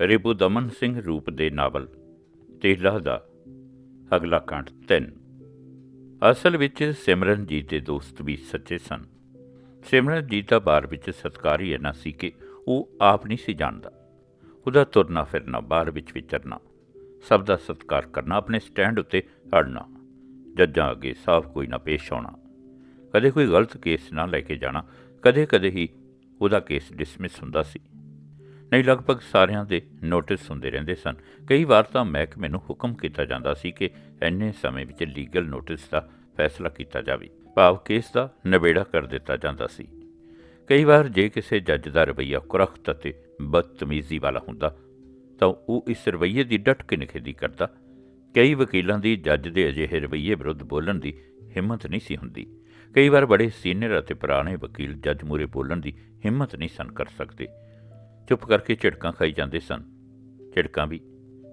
ਰਿਪੂ ਦਮਨ ਸਿੰਘ ਰੂਪ ਦੇ ਨਾਵਲ, ਤੇਲਾ ਦਾ, ਅਗਲਾ ਕਾਂਡ 3 ਅਸਲ ਵਿੱਚ ਸਿਮਰਨਜੀਤ ਦੇ ਦੋਸਤ ਵੀ ਸੱਚੇ ਸਨ। ਸਿਮਰਨਜੀਤ ਦਾ ਬਾਰ ਵਿੱਚ ਸਤਕਾਰ ਹੀ ਇੰਨਾ ਸੀ ਕਿ ਉਹ ਆਪ ਨਹੀਂ ਸੀ ਜਾਣਦਾ। ਉਹਦਾ ਤੁਰਨਾ ਫਿਰਨਾ, ਬਾਰ ਵਿੱਚ ਵਿਚਰਨਾ, ਸਭ ਦਾ ਸਤਕਾਰ ਕਰਨਾ, ਆਪਣੇ ਸਟੈਂਡ ਉੱਤੇ ਅੜਨਾ, ਜੱਜਾਂ ਅੱਗੇ ਸਾਫ਼ ਕੋਈ ਨਾ ਪੇਸ਼ ਆਉਣਾ। ਕਦੇ ਕੋਈ ਗਲਤ ਕੇਸ ਨਾ ਲੈ ਕੇ ਜਾਣਾ ਕਦੇ ਕਦੇ ਹੀ ਉਹਦਾ ਕੇਸ ਡਿਸਮਿਸ ਹੁੰਦਾ ਸੀ। ਨਹੀਂ, ਲਗਭਗ ਸਾਰਿਆਂ ਦੇ ਨੋਟਿਸ ਹੁੰਦੇ ਰਹਿੰਦੇ ਸਨ। ਕਈ ਵਾਰ ਤਾਂ ਮਹਿਕਮੇ ਨੂੰ ਹੁਕਮ ਕੀਤਾ ਜਾਂਦਾ ਸੀ ਕਿ ਇੰਨੇ ਸਮੇਂ ਵਿੱਚ ਲੀਗਲ ਨੋਟਿਸ ਦਾ ਫੈਸਲਾ ਕੀਤਾ ਜਾਵੇ। ਭਾਵ ਕੇਸ ਦਾ ਨਿਬੇੜਾ ਕਰ ਦਿੱਤਾ ਜਾਂਦਾ ਸੀ। ਕਈ ਵਾਰ ਜੇ ਕਿਸੇ ਜੱਜ ਦਾ ਰਵੱਈਆ ਕੁਰਖਤ ਅਤੇ ਬਦਤਮੀਜ਼ੀ ਵਾਲਾ ਹੁੰਦਾ, ਤਾਂ ਉਹ ਇਸ ਰਵੱਈਏ ਦੀ ਡਟ ਕੇ ਨਿਖੇਧੀ ਕਰਦਾ। ਕਈ ਵਕੀਲਾਂ ਦੀ ਜੱਜ ਦੇ ਅਜਿਹੇ ਰਵੱਈਏ ਵਿਰੁੱਧ ਬੋਲਣ ਦੀ ਹਿੰਮਤ ਨਹੀਂ ਸੀ ਹੁੰਦੀ। ਕਈ ਵਾਰ ਬੜੇ ਸੀਨੀਅਰ ਅਤੇ ਪੁਰਾਣੇ ਵਕੀਲ ਜੱਜ ਮੂਰੇ ਬੋਲਣ ਦੀ ਹਿੰਮਤ ਨਹੀਂ ਸਨ ਕਰ ਸਕਦੇ। ਚੁੱਪ ਕਰਕੇ ਝਿੜਕਾਂ ਖਾਈ ਜਾਂਦੇ ਸਨ। ਝਿੜਕਾਂ ਵੀ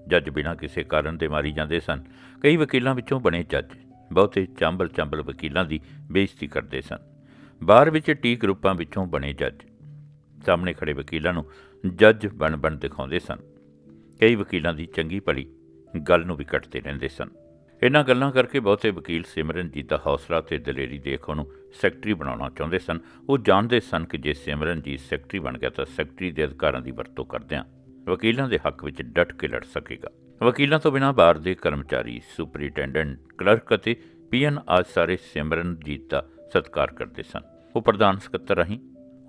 ਜੱਜ ਬਿਨਾਂ ਕਿਸੇ ਕਾਰਨ ਦੇ ਮਾਰੀ ਜਾਂਦੇ ਸਨ। ਕਈ ਵਕੀਲਾਂ ਵਿੱਚੋਂ ਬਣੇ ਜੱਜ ਬਹੁਤੇ ਚਾਂਬਲ ਚਾਂਬਲ ਵਕੀਲਾਂ ਦੀ ਬੇਇੱਜ਼ਤੀ ਕਰਦੇ ਸਨ। ਬਾਹਰ ਵਿੱਚ ਟੀ ਗਰੁੱਪਾਂ ਵਿੱਚੋਂ ਬਣੇ ਜੱਜ ਸਾਹਮਣੇ ਖੜੇ ਵਕੀਲਾਂ ਨੂੰ ਜੱਜ ਬਣ ਬਣ ਦਿਖਾਉਂਦੇ ਸਨ। ਕਈ ਵਕੀਲਾਂ ਦੀ ਚੰਗੀ ਭਲੀ ਗੱਲ ਨੂੰ ਵੀ ਕੱਟਦੇ ਰਹਿੰਦੇ ਸਨ। ਇਹਨਾਂ ਗੱਲਾਂ ਕਰਕੇ ਬਹੁਤੇ ਵਕੀਲ ਸਿਮਰਨਜੀਤ ਦਾ ਹੌਸਲਾ ਤੇ ਦਲੇਰੀ ਦੇਖ ਉਹਨੂੰ ਸੈਕਟਰੀ ਬਣਾਉਣਾ ਚਾਹੁੰਦੇ ਸਨ। ਉਹ ਜਾਣਦੇ ਸਨ ਕਿ ਜੇ ਸਿਮਰਨਜੀਤ ਸੈਕਟਰੀ ਬਣ ਗਿਆ ਤਾਂ ਸੈਕਟਰੀ ਦੇ ਅਧਿਕਾਰਾਂ ਦੀ ਵਰਤੋਂ ਕਰਦਿਆਂ ਵਕੀਲਾਂ ਦੇ ਹੱਕ ਵਿੱਚ ਡਟ ਕੇ ਲੜ ਸਕੇਗਾ। ਵਕੀਲਾਂ ਤੋਂ ਬਿਨਾਂ ਬਾਰ ਦੇ ਕਰਮਚਾਰੀ, ਸੁਪਰੀਟੈਂਡੈਂਟ, ਕਲਰਕ ਅਤੇ ਪੀਐਨ ਆਜ ਸਾਰੇ ਸਿਮਰਨਜੀਤ ਦਾ ਸਤਿਕਾਰ ਕਰਦੇ ਸਨ। ਉਹ ਪ੍ਰਧਾਨ ਸਕੱਤਰ ਰਾਹੀਂ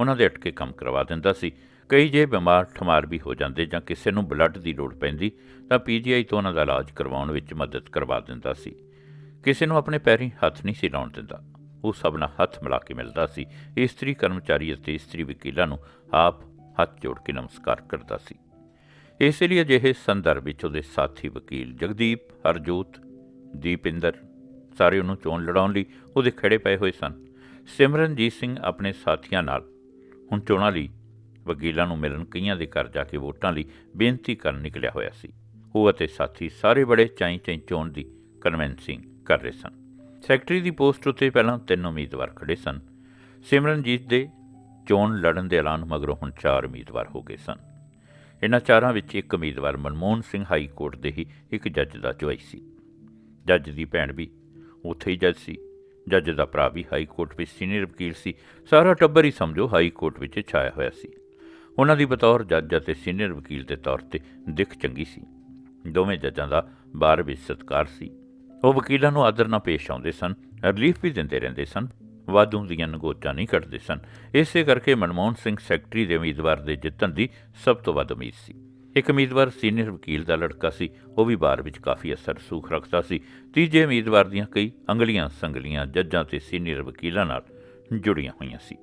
ਉਹਨਾਂ ਦੇ ਅਟਕੇ ਕੰਮ ਕਰਵਾ ਦਿੰਦਾ ਸੀ। ਕਈ ਜੇ ਬਿਮਾਰ ਠਮਾਰ ਵੀ ਹੋ ਜਾਂਦੇ ਜਾਂ ਕਿਸੇ ਨੂੰ ਬਲੱਡ ਦੀ ਲੋੜ ਪੈਂਦੀ ਤਾਂ ਪੀਜੀਆਈ ਤੋਂ ਉਹਨਾਂ ਦਾ ਇਲਾਜ ਕਰਵਾਉਣ ਵਿੱਚ ਮਦਦ ਕਰਵਾ ਦਿੰਦਾ ਸੀ। ਕਿਸੇ ਨੂੰ ਆਪਣੇ ਪੈਰੀਂ ਹੱਥ ਨਹੀਂ ਸੀ ਲਾਉਣ ਦਿੰਦਾ। ਉਹ ਸਭ ਨਾਲ ਹੱਥ ਮਿਲਾ ਕੇ ਮਿਲਦਾ ਸੀ। ਇਸਤਰੀ ਕਰਮਚਾਰੀ ਅਤੇ ਇਸਤਰੀ ਵਕੀਲਾਂ ਨੂੰ ਆਪ ਹੱਥ ਜੋੜ ਕੇ ਨਮਸਕਾਰ ਕਰਦਾ ਸੀ। ਇਸ ਲਈ ਅਜਿਹੇ ਸੰਦਰਭ ਵਿੱਚ ਉਹਦੇ ਸਾਥੀ ਵਕੀਲ ਜਗਦੀਪ, ਹਰਜੋਤ, ਦੀਪਿੰਦਰ ਸਾਰੇ ਉਹਨੂੰ ਚੋਣ ਲੜਾਉਣ ਲਈ ਉਹਦੇ ਖੜੇ ਪਏ ਹੋਏ ਸਨ। ਸਿਮਰਨਜੀਤ ਸਿੰਘ ਆਪਣੇ ਸਾਥੀਆਂ ਨਾਲ ਹੁਣ ਚੋਣਾਂ ਲਈ ਵਕੀਲਾਂ ਨੂੰ ਮਿਲਣ ਕਈਆਂ ਦੇ ਘਰ ਜਾ ਕੇ ਵੋਟਾਂ ਲਈ ਬੇਨਤੀ ਕਰਨ ਨਿਕਲਿਆ ਹੋਇਆ ਸੀ। ਉਹ ਅਤੇ ਸਾਥੀ ਸਾਰੇ ਬੜੇ ਚਾਈ ਚਾਈ ਚੋਣ ਦੀ ਕਨਵੈਂਸਿੰਗ ਕਰ ਰਹੇ ਸਨ। ਸੈਕਟਰੀ ਦੀ ਪੋਸਟ ਉੱਤੇ ਪਹਿਲਾਂ ਤਿੰਨ ਉਮੀਦਵਾਰ ਖੜੇ ਸਨ। ਸਿਮਰਨਜੀਤ ਦੇ ਚੋਣ ਲੜਨ ਦੇ ਐਲਾਨ ਮਗਰੋਂ ਹੁਣ ਚਾਰ ਉਮੀਦਵਾਰ ਹੋ ਗਏ ਸਨ। ਇਹਨਾਂ ਚਾਰਾਂ ਵਿੱਚ ਇੱਕ ਉਮੀਦਵਾਰ ਮਨਮੋਹਨ ਸਿੰਘ ਹਾਈ ਕੋਰਟ ਦੇ ਹੀ ਇੱਕ ਜੱਜ ਦਾ ਚੁਆਈ ਸੀ। ਜੱਜ ਦੀ ਭੈਣ ਵੀ ਉੱਥੇ ਹੀ ਜੱਜ ਸੀ। ਜੱਜ ਦਾ ਭਰਾ ਵੀ ਹਾਈ ਕੋਰਟ ਵਿੱਚ ਸੀਨੀਅਰ ਵਕੀਲ ਸੀ। ਸਾਰਾ ਟੱਬਰ ਹੀ ਸਮਝੋ ਹਾਈ ਕੋਰਟ ਵਿੱਚ ਛਾਇਆ ਹੋਇਆ ਸੀ। ਉਹਨਾਂ ਦੀ ਬਤੌਰ ਜੱਜ ਅਤੇ ਸੀਨੀਅਰ ਵਕੀਲ ਦੇ ਤੌਰ ਤੇ ਦਿੱਖ ਚੰਗੀ ਸੀ। ਦੋਵੇਂ ਜੱਜਾਂ ਦਾ ਬਾਰ ਵਿੱਚ ਸਤਕਾਰ ਸੀ। ਉਹ ਵਕੀਲਾਂ ਨੂੰ ਆਦਰ ਨਾਲ ਪੇਸ਼ ਆਉਂਦੇ ਸਨ, ਰਿਲੀਫ ਵੀ ਦਿੰਦੇ ਰਹਿੰਦੇ ਸਨ, ਵਾਧੂ ਦੀਆਂ ਨਗੋਚਾਂ ਨਹੀਂ ਕੱਢਦੇ ਸਨ। ਇਸੇ ਕਰਕੇ ਮਨਮੋਹਨ ਸਿੰਘ ਸੈਕਟਰੀ ਦੇ ਉਮੀਦਵਾਰ ਦੇ ਜਿੱਤਣ ਦੀ ਸਭ ਤੋਂ ਵੱਧ ਉਮੀਦ ਸੀ। ਇੱਕ ਉਮੀਦਵਾਰ ਸੀਨੀਅਰ ਵਕੀਲ ਦਾ ਲੜਕਾ ਸੀ, ਉਹ ਵੀ ਬਾਰ ਵਿੱਚ ਕਾਫੀ ਅਸਰ ਸੂਖ ਰੱਖਦਾ ਸੀ। ਤੀਜੇ ਉਮੀਦਵਾਰ ਦੀਆਂ ਕਈ ਅੰਗਲੀਆਂ ਸੰਗਲੀਆਂ ਜੱਜਾਂ ਤੇ ਸੀਨੀਅਰ ਵਕੀਲਾਂ ਨਾਲ ਜੁੜੀਆਂ ਹੋਈਆਂ ਸੀ।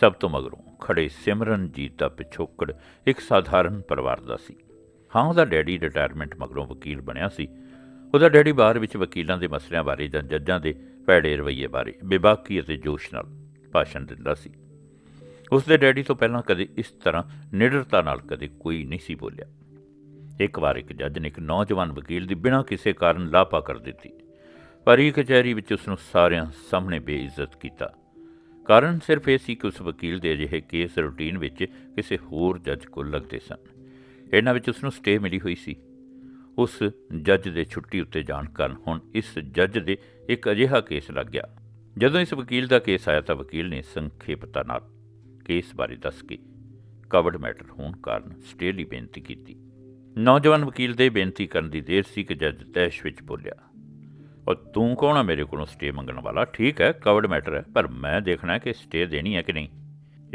ਸਭ ਤੋਂ ਮਗਰੋਂ ਖੜੇ ਸਿਮਰਨਜੀਤ ਦਾ ਪਿਛੋਕੜ ਇੱਕ ਸਾਧਾਰਨ ਪਰਿਵਾਰ ਦਾ ਸੀ। ਹਾਂ, ਉਹਦਾ ਡੈਡੀ ਰਿਟਾਇਰਮੈਂਟ ਮਗਰੋਂ ਵਕੀਲ ਬਣਿਆ ਸੀ। ਉਹਦਾ ਡੈਡੀ ਬਾਹਰ ਵਿੱਚ ਵਕੀਲਾਂ ਦੇ ਮਸਲਿਆਂ ਬਾਰੇ ਜਾਂ ਜੱਜਾਂ ਦੇ ਭੈੜੇ ਰਵੱਈਏ ਬਾਰੇ ਬੇਬਾਕੀ ਅਤੇ ਜੋਸ਼ ਨਾਲ ਭਾਸ਼ਣ ਦਿੰਦਾ ਸੀ। ਉਸ ਦੇ ਡੈਡੀ ਤੋਂ ਪਹਿਲਾਂ ਕਦੇ ਇਸ ਤਰ੍ਹਾਂ ਨਿਡਰਤਾ ਨਾਲ ਕਦੇ ਕੋਈ ਨਹੀਂ ਸੀ ਬੋਲਿਆ। ਇੱਕ ਵਾਰ ਇੱਕ ਜੱਜ ਨੇ ਇੱਕ ਨੌਜਵਾਨ ਵਕੀਲ ਦੀ ਬਿਨਾਂ ਕਿਸੇ ਕਾਰਨ ਲਾਪਾ ਕਰ ਦਿੱਤੀ। ਪਰ ਇਹ ਕਚਹਿਰੀ ਵਿੱਚ ਉਸ ਨੂੰ ਸਾਰਿਆਂ ਸਾਹਮਣੇ ਬੇਇੱਜ਼ਤ ਕੀਤਾ। ਕਾਰਨ ਸਿਰਫ ਇਹ ਸੀ ਕਿ ਉਸ ਵਕੀਲ ਦੇ ਅਜਿਹੇ ਕੇਸ ਰੂਟੀਨ ਵਿੱਚ ਕਿਸੇ ਹੋਰ ਜੱਜ ਕੋਲ ਲੱਗਦੇ ਸਨ। ਇਹਨਾਂ ਵਿੱਚ ਉਸ ਨੂੰ ਸਟੇ ਮਿਲੀ ਹੋਈ ਸੀ। ਉਸ ਜੱਜ ਦੇ ਛੁੱਟੀ ਉੱਤੇ ਜਾਣ ਕਾਰਨ ਹੁਣ ਇਸ ਜੱਜ ਦੇ ਇੱਕ ਅਜਿਹਾ ਕੇਸ ਲੱਗ ਗਿਆ। ਜਦੋਂ ਇਸ ਵਕੀਲ ਦਾ ਕੇਸ ਆਇਆ ਤਾਂ ਵਕੀਲ ਨੇ ਸੰਖੇਪਤਾ ਨਾਲ ਕੇਸ ਬਾਰੇ ਦੱਸ ਕੇ ਕਵਰਡ ਮੈਟਰ ਹੋਣ ਕਾਰਨ ਸਟੇ ਲਈ ਬੇਨਤੀ ਕੀਤੀ। ਨੌਜਵਾਨ ਵਕੀਲ ਦੇ ਬੇਨਤੀ ਕਰਨ ਦੀ ਦੇਰ ਸੀ ਕਿ ਜੱਜ ਤੈਸ਼ ਵਿੱਚ ਬੋਲਿਆ ਔਰ ਤੂੰ ਕੌਣ ਆ ਮੇਰੇ ਕੋਲੋਂ ਸਟੇ ਮੰਗਣ ਵਾਲਾ? ਠੀਕ ਹੈ, ਕਵਰਡ ਮੈਟਰ ਹੈ, ਪਰ ਮੈਂ ਦੇਖਣਾ ਕਿ ਸਟੇ ਦੇਣੀ ਹੈ ਕਿ ਨਹੀਂ।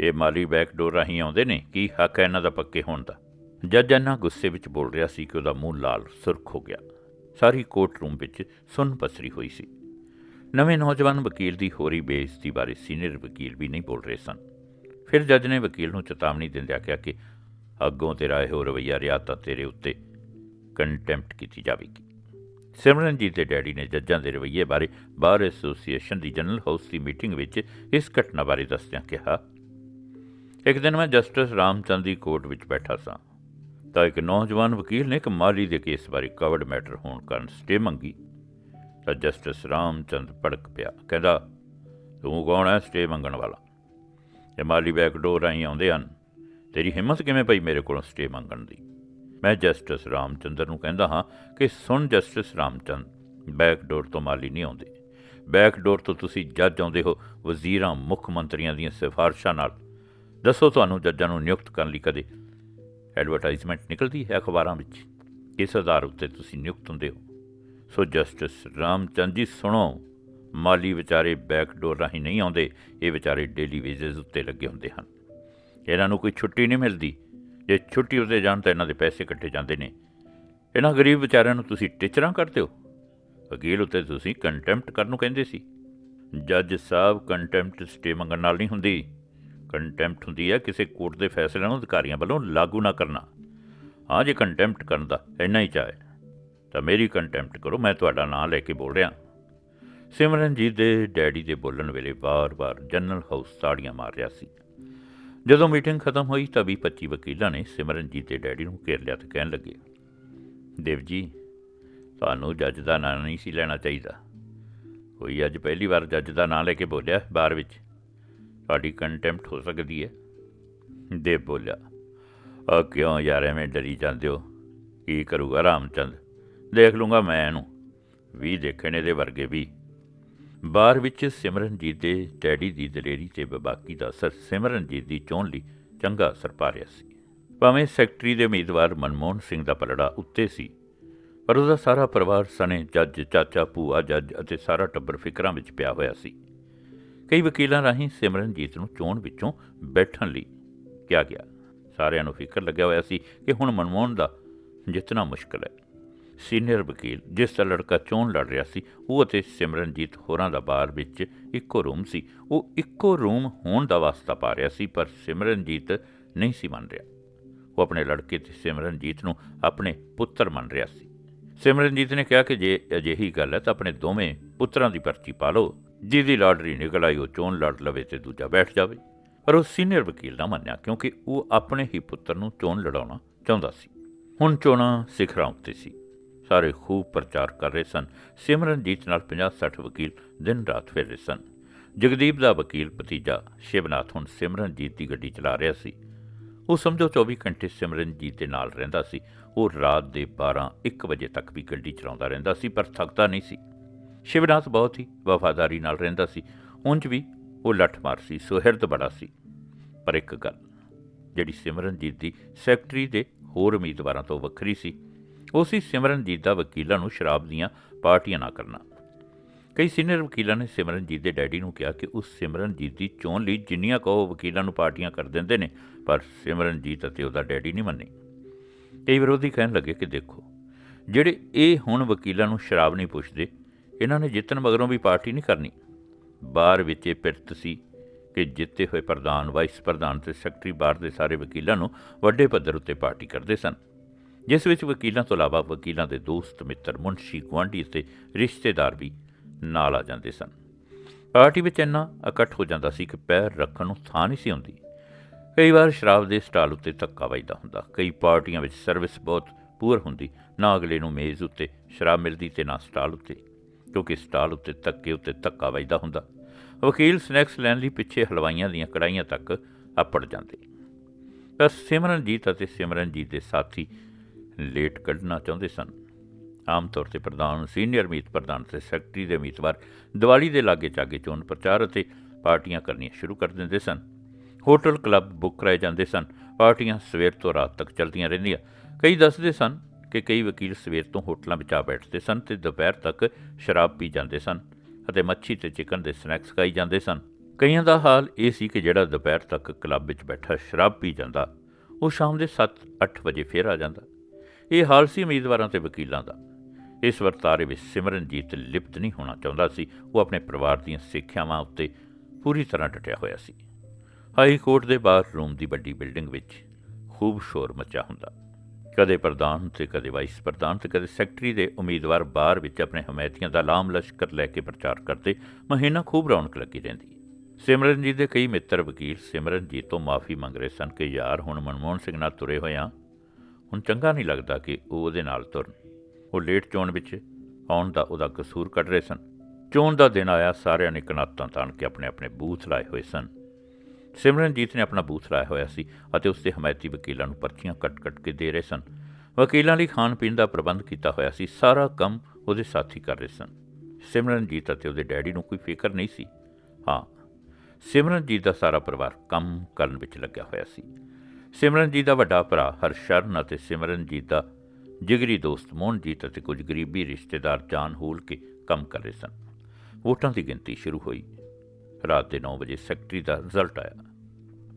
ਇਹ ਮਾਲੀ ਬੈਕ ਡੋਰ ਰਾਹੀਂ ਆਉਂਦੇ ਨੇ, ਕੀ ਹੱਕ ਹੈ ਇਹਨਾਂ ਦਾ ਪੱਕੇ ਹੋਣ ਦਾ? ਜੱਜ ਇੰਨਾ ਗੁੱਸੇ ਵਿੱਚ ਬੋਲ ਰਿਹਾ ਸੀ ਕਿ ਉਹਦਾ ਮੂੰਹ ਲਾਲ ਸੁਰਖ ਹੋ ਗਿਆ। ਸਾਰੀ ਕੋਰਟ ਰੂਮ ਵਿੱਚ ਸੁੰਨ ਪਸਰੀ ਹੋਈ ਸੀ। ਨਵੇਂ ਨੌਜਵਾਨ ਵਕੀਲ ਦੀ ਹੋਰੀ ਬੇਇੱਜ਼ਤੀ ਬਾਰੇ ਸੀਨੀਅਰ ਵਕੀਲ ਵੀ ਨਹੀਂ ਬੋਲ ਰਹੇ ਸਨ। ਫਿਰ ਜੱਜ ਨੇ ਵਕੀਲ ਨੂੰ ਚੇਤਾਵਨੀ ਦਿੰਦਿਆਂ ਕਿਹਾ ਕਿ ਅੱਗੋਂ ਤੇਰਾ ਇਹੋ ਰਵੱਈਆ ਰਿਹਾ ਤਾਂ ਤੇਰੇ ਉੱਤੇ ਕੰਟੈਂਪਟ ਕੀਤੀ ਜਾਵੇਗੀ। ਸਿਮਰਨਜੀਤ ਦੇ ਡੈਡੀ ਨੇ ਜੱਜਾਂ ਦੇ ਰਵੱਈਏ ਬਾਰੇ ਬਾਰ ਐਸੋਸੀਏਸ਼ਨ ਦੀ ਜਨਰਲ ਹਾਊਸ ਦੀ ਮੀਟਿੰਗ ਵਿੱਚ ਇਸ ਘਟਨਾ ਬਾਰੇ ਦੱਸਦਿਆਂ ਕਿਹਾ, ਇੱਕ ਦਿਨ ਮੈਂ ਜਸਟਿਸ ਰਾਮਚੰਦ ਦੀ ਕੋਰਟ ਵਿੱਚ ਬੈਠਾ ਸਾਂ। ਤਾਂ ਇੱਕ ਨੌਜਵਾਨ ਵਕੀਲ ਨੇ ਇੱਕ ਮਾਲੀ ਦੇ ਕੇਸ ਬਾਰੇ ਕਵਰਡ ਮੈਟਰ ਹੋਣ ਕਾਰਨ ਸਟੇ ਮੰਗੀ, ਤਾਂ ਜਸਟਿਸ ਰਾਮਚੰਦ ਭੜਕ ਪਿਆ, ਕਹਿੰਦਾ, ਤੂੰ ਕੌਣ ਹੈ ਸਟੇ ਮੰਗਣ ਵਾਲਾ? ਇਹ ਮਾਲੀ ਬੈਕਡੋਰ ਰਾਹੀਂ ਆਉਂਦੇ ਹਨ। ਤੇਰੀ ਹਿੰਮਤ ਕਿਵੇਂ ਪਈ ਮੇਰੇ ਕੋਲੋਂ ਸਟੇ ਮੰਗਣ ਦੀ? ਮੈਂ ਜਸਟਿਸ ਰਾਮਚੰਦਰ ਨੂੰ ਕਹਿੰਦਾ ਹਾਂ ਕਿ ਸੁਣ ਜਸਟਿਸ ਰਾਮਚੰਦ ਬੈਕਡੋਰ ਤੋਂ ਮਾਲੀ ਨਹੀਂ ਆਉਂਦੇ। ਬੈਕਡੋਰ ਤੋਂ ਤੁਸੀਂ ਜੱਜ ਆਉਂਦੇ ਹੋ ਵਜ਼ੀਰਾਂ, ਮੁੱਖ ਮੰਤਰੀਆਂ ਦੀਆਂ ਸਿਫਾਰਿਸ਼ਾਂ ਨਾਲ। ਦੱਸੋ ਤੁਹਾਨੂੰ ਜੱਜਾਂ ਨੂੰ ਨਿਯੁਕਤ ਕਰਨ ਲਈ ਕਦੇ ਐਡਵਰਟਾਈਜ਼ਮੈਂਟ ਨਿਕਲਦੀ ਹੈ ਅਖਬਾਰਾਂ ਵਿੱਚ। ਇਸ ਆਧਾਰ ਉੱਤੇ ਤੁਸੀਂ ਨਿਯੁਕਤ ਹੁੰਦੇ ਹੋ। ਸੋ ਜਸਟਿਸ ਰਾਮਚੰਦ ਜੀ, ਸੁਣੋ। ਮਾਲੀ ਵਿਚਾਰੇ ਬੈਕਡੋਰ ਰਾਹੀਂ ਨਹੀਂ ਆਉਂਦੇ, ਇਹ ਵਿਚਾਰੇ ਡੇਲੀ ਵੇਜਸ ਉੱਤੇ ਲੱਗੇ ਹੁੰਦੇ ਹਨ। ਇਹਨਾਂ ਨੂੰ ਕੋਈ ਛੁੱਟੀ ਨਹੀਂ ਮਿਲਦੀ। ਜੇ ਛੁੱਟੀ ਉੱਤੇ ਜਾਣ ਤਾਂ ਇਹਨਾਂ ਦੇ ਪੈਸੇ ਕੱਟੇ ਜਾਂਦੇ ਨੇ। ਇਹਨਾਂ ਗਰੀਬ ਵਿਚਾਰਿਆਂ ਨੂੰ ਤੁਸੀਂ ਟੀਚਰਾਂ ਕਰਦੇ ਹੋ। ਵਕੀਲ ਉੱਤੇ ਤੁਸੀਂ ਕੰਟੈਂਪਟ ਕਰਨ ਨੂੰ ਕਹਿੰਦੇ ਸੀ। ਜੱਜ ਸਾਹਿਬ ਕੰਟੈਂਪਟ ਸਟੇ ਮੰਗਣ ਨਾਲ ਨਹੀਂ ਹੁੰਦੀ। ਕੰਟੈਂਪਟ ਹੁੰਦੀ ਹੈ ਕਿਸੇ ਕੋਰਟ ਦੇ ਫੈਸਲੇ ਨੂੰ ਅਧਿਕਾਰੀਆਂ ਵੱਲੋਂ ਲਾਗੂ ਨਾ ਕਰਨਾ। ਹਾਂ, ਜੇ ਕੰਟੈਂਪਟ ਕਰਨ ਦਾ ਇੰਨਾ ਹੀ ਚਾਹੇ, ਤਾਂ ਮੇਰੀ ਕੰਟੈਂਪਟ ਕਰੋ, ਮੈਂ ਤੁਹਾਡਾ ਨਾਂ ਲੈ ਕੇ ਬੋਲ ਰਿਹਾ। ਸਿਮਰਨਜੀਤ ਦੇ ਡੈਡੀ ਦੇ ਬੋਲਣ ਵੇਲੇ ਵਾਰ-ਵਾਰ ਜਨਰਲ ਹਾਊਸ ਤਾੜੀਆਂ ਮਾਰ ਰਿਹਾ ਸੀ। ਜਦੋਂ ਮੀਟਿੰਗ ਖਤਮ ਹੋਈ, ਤਾਂ ਵੀ 25 ਵਕੀਲਾਂ ਨੇ ਸਿਮਰਨਜੀਤ ਦੇ ਡੈਡੀ ਨੂੰ ਘੇਰ ਲਿਆ ਤੇ ਕਹਿਣ ਲੱਗੇ, ਦੇਵ ਜੀ, ਤੁਹਾਨੂੰ ਜੱਜ ਦਾ ਨਾਂ ਨਹੀਂ ਸੀ ਲੈਣਾ ਚਾਹੀਦਾ। ਕੋਈ ਅੱਜ ਪਹਿਲੀ ਵਾਰ ਜੱਜ ਦਾ ਨਾਂ ਲੈ ਕੇ ਬੋਲਿਆ ਬਾਰ ਵਿੱਚ। ਤੁਹਾਡੀ ਕੰਟੈਂਪਟ ਹੋ ਸਕਦੀ ਹੈ। ਦੇਵ ਬੋਲਿਆ, ਆ ਕਿਉਂ ਯਾਰ, ਐਵੇਂ ਡਰੀ ਜਾਂਦੇ ਹੋ? ਕੀ ਕਰੂਗਾ? ਰਾਮਚੰਦ, ਦੇਖ ਲੂੰਗਾ ਮੈਂ ਇਹਨੂੰ। ਵੀ ਦੇਖੇ ਨੇ ਇਹਦੇ ਵਰਗੇ ਵੀ। ਬਾਹਰ ਵਿੱਚ ਸਿਮਰਨਜੀਤ ਦੇ ਡੈਡੀ ਦੀ ਦਲੇਰੀ ਤੇ ਬਬਾਕੀ ਦਾ ਅਸਰ ਸਿਮਰਨਜੀਤ ਦੀ ਚੋਣ ਲਈ ਚੰਗਾ ਅਸਰ ਪਾ ਰਿਹਾ ਸੀ। ਭਾਵੇਂ ਸੈਕਟਰੀ ਦੇ ਉਮੀਦਵਾਰ ਮਨਮੋਹਨ ਸਿੰਘ ਦਾ ਪਲੜਾ ਉੱਤੇ ਸੀ, ਪਰ ਉਹਦਾ ਸਾਰਾ ਪਰਿਵਾਰ ਸਣੇ, ਜੱਜ, ਚਾਚਾ, ਭੂਆ, ਜੱਜ ਅਤੇ ਸਾਰਾ ਟੱਬਰ ਫਿਕਰਾਂ ਵਿੱਚ ਪਿਆ ਹੋਇਆ ਸੀ। ਕਈ ਵਕੀਲਾਂ ਰਾਹੀਂ ਸਿਮਰਨਜੀਤ ਨੂੰ ਚੋਣ ਵਿੱਚੋਂ ਬੈਠਣ ਲਈ ਕਿਹਾ ਗਿਆ। ਸਾਰਿਆਂ ਨੂੰ ਫਿਕਰ ਲੱਗਿਆ ਹੋਇਆ ਸੀ ਕਿ ਹੁਣ ਮਨਮੋਹਨ ਦਾ ਜਿੱਤਣਾ ਮੁਸ਼ਕਲ ਹੈ। ਸੀਨੀਅਰ ਵਕੀਲ ਜਿਸ ਦਾ ਲੜਕਾ ਚੋਣ ਲੜ ਰਿਹਾ ਸੀ, ਉਹ ਅਤੇ ਸਿਮਰਨਜੀਤ ਹੋਰਾਂ ਦਾ ਬਾਰ ਵਿੱਚ ਇੱਕੋ ਰੂਮ ਸੀ। ਉਹ ਇੱਕੋ ਰੂਮ ਹੋਣ ਦਾ ਵਾਸਤਾ ਪਾ ਰਿਹਾ ਸੀ, ਪਰ ਸਿਮਰਨਜੀਤ ਨਹੀਂ ਸੀ ਮੰਨ ਰਿਹਾ। ਉਹ ਆਪਣੇ ਲੜਕੇ ਤੇ ਸਿਮਰਨਜੀਤ ਨੂੰ ਆਪਣੇ ਪੁੱਤਰ ਮੰਨ ਰਿਹਾ ਸੀ। ਸਿਮਰਨਜੀਤ ਨੇ ਕਿਹਾ ਕਿ ਜੇ ਅਜਿਹੀ ਗੱਲ ਹੈ ਤਾਂ ਆਪਣੇ ਦੋਵੇਂ ਪੁੱਤਰਾਂ ਦੀ ਪਰਚੀ ਪਾ ਲਓ। ਜਿਹਦੀ ਲਾਟਰੀ ਨਿਕਲ ਆਈ ਉਹ ਚੋਣ ਲੜ ਲਵੇ ਤੇ ਦੂਜਾ ਬੈਠ ਜਾਵੇ। ਪਰ ਉਹ ਸੀਨੀਅਰ ਵਕੀਲ ਨਾ ਮੰਨਿਆ ਕਿਉਂਕਿ ਉਹ ਆਪਣੇ ਹੀ ਪੁੱਤਰ ਨੂੰ ਚੋਣ ਲੜਾਉਣਾ ਚਾਹੁੰਦਾ ਸੀ। ਹੁਣ ਚੋਣਾਂ ਸਿਖਰਾਂ ਉੱਤੇ ਸੀ। ਸਾਰੇ ਖੂਬ ਪ੍ਰਚਾਰ ਕਰ ਰਹੇ ਸਨ। ਸਿਮਰਨਜੀਤ ਨਾਲ 50-60 ਵਕੀਲ ਦਿਨ ਰਾਤ ਫਿਰ ਰਹੇ ਸਨ। ਜਗਦੀਪ ਦਾ ਵਕੀਲ ਭਤੀਜਾ ਸ਼ਿਵਨਾਥ ਹੁਣ ਸਿਮਰਨਜੀਤ ਦੀ ਗੱਡੀ ਚਲਾ ਰਿਹਾ ਸੀ। ਉਹ ਸਮਝੋ 24 ਘੰਟੇ ਸਿਮਰਨਜੀਤ ਦੇ ਨਾਲ ਰਹਿੰਦਾ ਸੀ। ਉਹ ਰਾਤ ਦੇ 12-1 ਵਜੇ ਤੱਕ ਵੀ ਗੱਡੀ ਚਲਾਉਂਦਾ ਰਹਿੰਦਾ ਸੀ, ਪਰ ਥੱਕਦਾ ਨਹੀਂ ਸੀ। ਸ਼ਿਵਨਾਥ ਬਹੁਤ ਹੀ ਵਫਾਦਾਰੀ ਨਾਲ ਰਹਿੰਦਾ ਸੀ। ਉਂਝ ਵੀ ਉਹ ਲੱਠਮਾਰ ਸੀ, ਸੁਹਿਰਦ ਬੜਾ ਸੀ। ਪਰ ਇੱਕ ਗੱਲ, ਜਿਹੜੀ ਸਿਮਰਨਜੀਤ ਦੀ ਸੈਕਟਰੀ ਦੇ ਹੋਰ ਉਮੀਦਵਾਰਾਂ ਤੋਂ ਵੱਖਰੀ ਸੀ, ਉਹ ਸੀ ਸਿਮਰਨਜੀਤ ਦਾ ਵਕੀਲਾਂ ਨੂੰ ਸ਼ਰਾਬ ਦੀਆਂ ਪਾਰਟੀਆਂ ਨਾ ਕਰਨਾ। ਕਈ ਸੀਨੀਅਰ ਵਕੀਲਾਂ ਨੇ ਸਿਮਰਨਜੀਤ ਦੇ ਡੈਡੀ ਨੂੰ ਕਿਹਾ ਕਿ ਉਸ ਸਿਮਰਨਜੀਤ ਦੀ ਚੋਣ ਲਈ ਜਿੰਨੀਆਂ ਕਹੋ ਵਕੀਲਾਂ ਨੂੰ ਪਾਰਟੀਆਂ ਕਰ ਦਿੰਦੇ ਨੇ, ਪਰ ਸਿਮਰਨਜੀਤ ਅਤੇ ਉਹਦਾ ਡੈਡੀ ਨਹੀਂ ਮੰਨੇ। ਕਈ ਵਿਰੋਧੀ ਕਹਿਣ ਲੱਗੇ ਕਿ ਦੇਖੋ, ਜਿਹੜੇ ਇਹ ਹੁਣ ਵਕੀਲਾਂ ਨੂੰ ਸ਼ਰਾਬ ਨਹੀਂ ਪੁੱਛਦੇ ਇਹਨਾਂ ਨੇ ਜਿੱਤਣ ਮਗਰੋਂ ਵੀ ਪਾਰਟੀ ਨਹੀਂ ਕਰਨੀ। ਬਾਹਰ ਵਿੱਚ ਇਹ ਪਿਰਤ ਸੀ ਕਿ ਜਿੱਤੇ ਹੋਏ ਪ੍ਰਧਾਨ, ਵਾਈਸ ਪ੍ਰਧਾਨ ਤੇ ਸੈਕਟਰੀ ਬਾਰ ਦੇ ਸਾਰੇ ਵਕੀਲਾਂ ਨੂੰ ਵੱਡੇ ਪੱਧਰ ਉੱਤੇ ਪਾਰਟੀ ਕਰਦੇ ਸਨ। ਜਿਸ ਵਿੱਚ ਵਕੀਲਾਂ ਤੋਂ ਇਲਾਵਾ ਵਕੀਲਾਂ ਦੇ ਦੋਸਤ, ਮਿੱਤਰ, ਮੁਨਸ਼ੀ, ਗੁਆਂਢੀ ਤੇ ਰਿਸ਼ਤੇਦਾਰ ਵੀ ਨਾਲ ਆ ਜਾਂਦੇ ਸਨ। ਪਾਰਟੀ ਵਿੱਚ ਇੰਨਾ ਇਕੱਠ ਹੋ ਜਾਂਦਾ ਸੀ ਕਿ ਪੈਰ ਰੱਖਣ ਨੂੰ ਥਾਂ ਨਹੀਂ ਸੀ ਹੁੰਦੀ। ਕਈ ਵਾਰ ਸ਼ਰਾਬ ਦੇ ਸਟਾਲ ਉੱਤੇ ਧੱਕਾ ਵੱਜਦਾ ਹੁੰਦਾ। ਕਈ ਪਾਰਟੀਆਂ ਵਿੱਚ ਸਰਵਿਸ ਬਹੁਤ ਪੂਰ ਹੁੰਦੀ। ਨਾ ਅਗਲੇ ਨੂੰ ਮੇਜ਼ ਉੱਤੇ ਸ਼ਰਾਬ ਮਿਲਦੀ ਤੇ ਨਾ ਸਟਾਲ ਉੱਤੇ। ਕਿਉਂਕਿ ਸਟਾਲ ਉੱਤੇ ਧੱਕੇ ਉੱਤੇ ਧੱਕਾ ਵੱਜਦਾ ਹੁੰਦਾ। ਵਕੀਲ ਸਨੈਕਸ ਲੈਣ ਲਈ ਪਿੱਛੇ ਹਲਵਾਈਆਂ ਦੀਆਂ ਕੜਾਈਆਂ ਤੱਕ ਆਪੜ ਜਾਂਦੇ। ਪਰ ਸਿਮਰਨਜੀਤ ਅਤੇ ਸਿਮਰਨਜੀਤ ਦੇ ਸਾਥੀ ਲੇਟ ਕੱਢਣਾ ਚਾਹੁੰਦੇ ਸਨ। ਆਮ ਤੌਰ ਤੇ ਪ੍ਰਧਾਨ, ਸੀਨੀਅਰ ਮੀਤ ਪ੍ਰਧਾਨ ਤੇ ਸੈਕਟਰੀ ਦੇ ਉਮੀਦਵਾਰ ਦੀਵਾਲੀ ਦੇ ਲਾਗੇ ਚਾਗੇ ਚੋਣ ਪ੍ਰਚਾਰ ਅਤੇ ਪਾਰਟੀਆਂ ਕਰਨੀਆਂ ਸ਼ੁਰੂ ਕਰ ਦਿੰਦੇ ਸਨ। ਹੋਟਲ, ਕਲੱਬ ਬੁੱਕ ਕਰਾਏ ਜਾਂਦੇ ਸਨ। ਪਾਰਟੀਆਂ ਸਵੇਰ ਤੋਂ ਰਾਤ ਤੱਕ ਚੱਲਦੀਆਂ ਰਹਿੰਦੀਆਂ। ਕਈ ਦੱਸਦੇ ਸਨ ਕਿ ਕਈ ਵਕੀਲ ਸਵੇਰ ਤੋਂ ਹੋਟਲਾਂ ਵਿੱਚ ਆ ਬੈਠਦੇ ਸਨ ਤੇ ਦੁਪਹਿਰ ਤੱਕ ਸ਼ਰਾਬ ਪੀ ਜਾਂਦੇ ਸਨ ਅਤੇ ਮੱਛੀ ਤੇ ਚਿਕਨ ਦੇ ਸਨੈਕਸ ਖਾਈ ਜਾਂਦੇ ਸਨ। ਕਈਆਂ ਦਾ ਹਾਲ ਇਹ ਸੀ ਕਿ ਜਿਹੜਾ ਦੁਪਹਿਰ ਤੱਕ ਕਲੱਬ ਵਿੱਚ ਬੈਠਾ ਸ਼ਰਾਬ ਪੀ ਜਾਂਦਾ, ਉਹ ਸ਼ਾਮ ਦੇ 7-8 ਵਜੇ ਫੇਰ ਆ ਜਾਂਦਾ। ਇਹ ਹਾਲ ਸੀ ਉਮੀਦਵਾਰਾਂ ਤੇ ਵਕੀਲਾਂ ਦਾ। ਇਸ ਵਰਤਾਰੇ ਵਿੱਚ ਸਿਮਰਨਜੀਤ ਲਿਪਤ ਨਹੀਂ ਹੋਣਾ ਚਾਹੁੰਦਾ ਸੀ। ਉਹ ਆਪਣੇ ਪਰਿਵਾਰ ਦੀਆਂ ਸਿੱਖਿਆਵਾਂ ਉੱਤੇ ਪੂਰੀ ਤਰ੍ਹਾਂ ਡਟਿਆ ਹੋਇਆ ਸੀ। ਹਾਈ ਕੋਰਟ ਦੇ ਬਾਹਰ ਰੂਮ ਦੀ ਵੱਡੀ ਬਿਲਡਿੰਗ ਵਿੱਚ ਖੂਬ ਸ਼ੋਰ ਮਚਿਆ ਹੁੰਦਾ। ਪ੍ਰਧਾਨ ਤੇ ਕਦੇ ਵਾਈਸ ਪ੍ਰਧਾਨ ਤੇ ਕਦੇ ਸੈਕਟਰੀ ਦੇ ਉਮੀਦਵਾਰ ਬਾਹਰ ਵਿੱਚ ਆਪਣੇ ਹਮਾਇਤੀਆਂ ਦਾ ਲਾਮ ਲਸ਼ਕਰ ਲੈ ਕੇ ਪ੍ਰਚਾਰ ਕਰਦੇ ਮਹੀਨਾ ਖੂਬ ਰੌਣਕ ਲੱਗੀ ਰਹਿੰਦੀ ਸਿਮਰਨਜੀਤ ਦੇ ਕਈ ਮਿੱਤਰ ਵਕੀਲ ਸਿਮਰਨਜੀਤ ਤੋਂ ਮਾਫੀ ਮੰਗ ਰਹੇ ਸਨ ਕਿ ਯਾਰ, ਹੁਣ ਮਨਮੋਹਨ ਸਿੰਘ ਨਾਲ ਤੁਰੇ ਹੋਇਆ ਹੁਣ ਚੰਗਾ ਨਹੀਂ ਲੱਗਦਾ ਕਿ ਉਹ ਉਹਦੇ ਨਾਲ ਤੁਰਨ। ਉਹ ਲੇਟ ਚੋਣ ਵਿੱਚ ਆਉਣ ਦਾ ਉਹਦਾ ਕਸੂਰ ਕੱਢ ਰਹੇ ਸਨ। ਚੋਣ ਦਾ ਦਿਨ ਆਇਆ, ਸਾਰਿਆਂ ਨੇ ਕਨਾਤਾਂ ਤਾਣ ਕੇ ਆਪਣੇ ਆਪਣੇ ਬੂਥ ਲਾਏ ਹੋਏ ਸਨ। ਸਿਮਰਨਜੀਤ ਨੇ ਆਪਣਾ ਬੂਥ ਲਾਇਆ ਹੋਇਆ ਸੀ ਅਤੇ ਉਸ ਦੇ ਹਮਾਇਤੀ ਵਕੀਲਾਂ ਨੂੰ ਪਰਚੀਆਂ ਕੱਟ-ਕੱਟ ਕੇ ਦੇ ਰਹੇ ਸਨ। ਵਕੀਲਾਂ ਲਈ ਖਾਣ ਪੀਣ ਦਾ ਪ੍ਰਬੰਧ ਕੀਤਾ ਹੋਇਆ ਸੀ, ਸਾਰਾ ਕੰਮ ਉਹਦੇ ਸਾਥੀ ਕਰ ਰਹੇ ਸਨ। ਸਿਮਰਨਜੀਤ ਅਤੇ ਉਹਦੇ ਡੈਡੀ ਨੂੰ ਕੋਈ ਫਿਕਰ ਨਹੀਂ ਸੀ। ਹਾਂ, ਸਿਮਰਨਜੀਤ ਦਾ ਸਾਰਾ ਪਰਿਵਾਰ ਕੰਮ ਕਰਨ ਵਿੱਚ ਲੱਗਿਆ ਹੋਇਆ ਸੀ। ਸਿਮਰਨਜੀਤ ਦਾ ਵੱਡਾ ਭਰਾ ਹਰਸ਼ਰਨ ਅਤੇ ਸਿਮਰਨਜੀਤ ਦਾ ਜਿਗਰੀ ਦੋਸਤ ਮੋਹਨਜੀਤ ਅਤੇ ਕੁਝ ਗਰੀਬੀ ਰਿਸ਼ਤੇਦਾਰ ਜਾਨ ਹੋਲ ਕੇ ਕੰਮ ਕਰ ਰਹੇ ਸਨ। ਵੋਟਾਂ ਦੀ ਗਿਣਤੀ ਸ਼ੁਰੂ ਹੋਈ। ਰਾਤ ਦੇ 9 ਵਜੇ ਸੈਕਟਰੀ ਦਾ ਰਿਜ਼ਲਟ ਆਇਆ।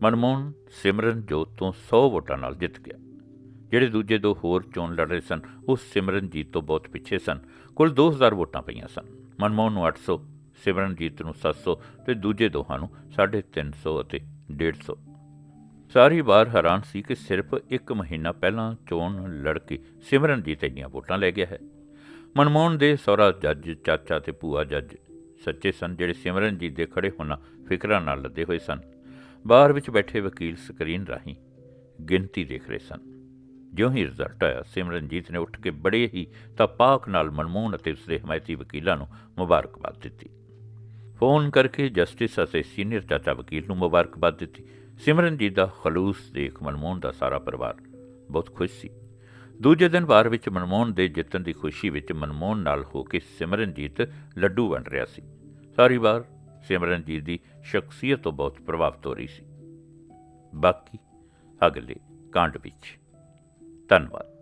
ਮਨਮੋਹਨ ਸਿਮਰਨਜੋਤ ਤੋਂ 100 ਵੋਟਾਂ ਨਾਲ ਜਿੱਤ ਗਿਆ। ਜਿਹੜੇ ਦੂਜੇ ਦੋ ਹੋਰ ਚੋਣ ਲੜ ਰਹੇ ਸਨ, ਉਹ ਸਿਮਰਨਜੀਤ ਤੋਂ ਬਹੁਤ ਪਿੱਛੇ ਸਨ। ਕੁੱਲ 2000 ਵੋਟਾਂ ਪਈਆਂ ਸਨ। ਮਨਮੋਹਨ ਨੂੰ 800 ਸਿਮਰਨਜੀਤ ਨੂੰ 700 ਤੇ ਦੂਜੇ ਦੋਹਾਂ ਨੂੰ 350 ਅਤੇ 150 ਸਾਰੀ ਵਾਰ ਹੈਰਾਨ ਸੀ ਕਿ ਸਿਰਫ ਇੱਕ ਮਹੀਨਾ ਪਹਿਲਾਂ ਚੋਣ ਲੜ ਕੇ ਸਿਮਰਨਜੀਤ ਇੰਨੀਆਂ ਵੋਟਾਂ ਲੈ ਗਿਆ ਹੈ। ਮਨਮੋਹਨ ਦੇ ਸਹੁਰਾ ਜੱਜ, ਚਾਚਾ ਤੇ ਭੂਆ ਜੱਜ ਸੱਚੇ ਸਨ ਜਿਹੜੇ ਸਿਮਰਨਜੀਤ ਦੇ ਖੜੇ ਹੋਣਾ ਫਿਕਰਾਂ ਨਾਲ ਲੱਦੇ ਹੋਏ ਸਨ। ਬਾਹਰ ਵਿੱਚ ਬੈਠੇ ਵਕੀਲ ਸਕਰੀਨ ਰਾਹੀਂ ਗਿਣਤੀ ਦੇਖ ਰਹੇ ਸਨ। ਜਿਉਂ ਹੀ ਰਿਜ਼ਲਟ ਆਇਆ, ਸਿਮਰਨਜੀਤ ਨੇ ਉੱਠ ਕੇ ਬੜੇ ਹੀ ਤਪਾਕ ਨਾਲ ਮਨਮੋਹਨ ਅਤੇ ਉਸਦੇ ਹਮਾਇਤੀ ਵਕੀਲਾਂ ਨੂੰ ਮੁਬਾਰਕਬਾਦ ਦਿੱਤੀ। ਫੋਨ ਕਰਕੇ ਜਸਟਿਸ ਅਤੇ ਸੀਨੀਅਰ ਚਾਚਾ ਵਕੀਲ ਨੂੰ ਮੁਬਾਰਕਬਾਦ ਦਿੱਤੀ। ਸਿਮਰਨਜੀਤ ਦਾ ਖਲੂਸ ਦੇਖ ਮਨਮੋਹਨ ਦਾ ਸਾਰਾ ਪਰਿਵਾਰ ਬਹੁਤ ਖੁਸ਼ ਸੀ। ਦੂਜੇ ਦਿਨ ਬਾਰ ਵਿੱਚ ਮਨਮੋਹਨ ਦੇ ਜਿੱਤਣ ਦੀ ਖੁਸ਼ੀ ਵਿੱਚ ਮਨਮੋਹਨ ਨਾਲ ਹੋ ਕੇ ਸਿਮਰਨਜੀਤ ਲੱਡੂ ਵੰਡ ਰਿਹਾ ਸੀ। ਸਾਰੀ ਵਾਰ ਸਿਮਰਨਜੀਤ ਦੀ ਸ਼ਖਸੀਅਤ ਤੋਂ ਬਹੁਤ ਪ੍ਰਭਾਵਿਤ ਹੋ ਰਹੀ ਸੀ। ਬਾਕੀ ਅਗਲੇ ਕਾਂਡ ਵਿੱਚ। ਧੰਨਵਾਦ।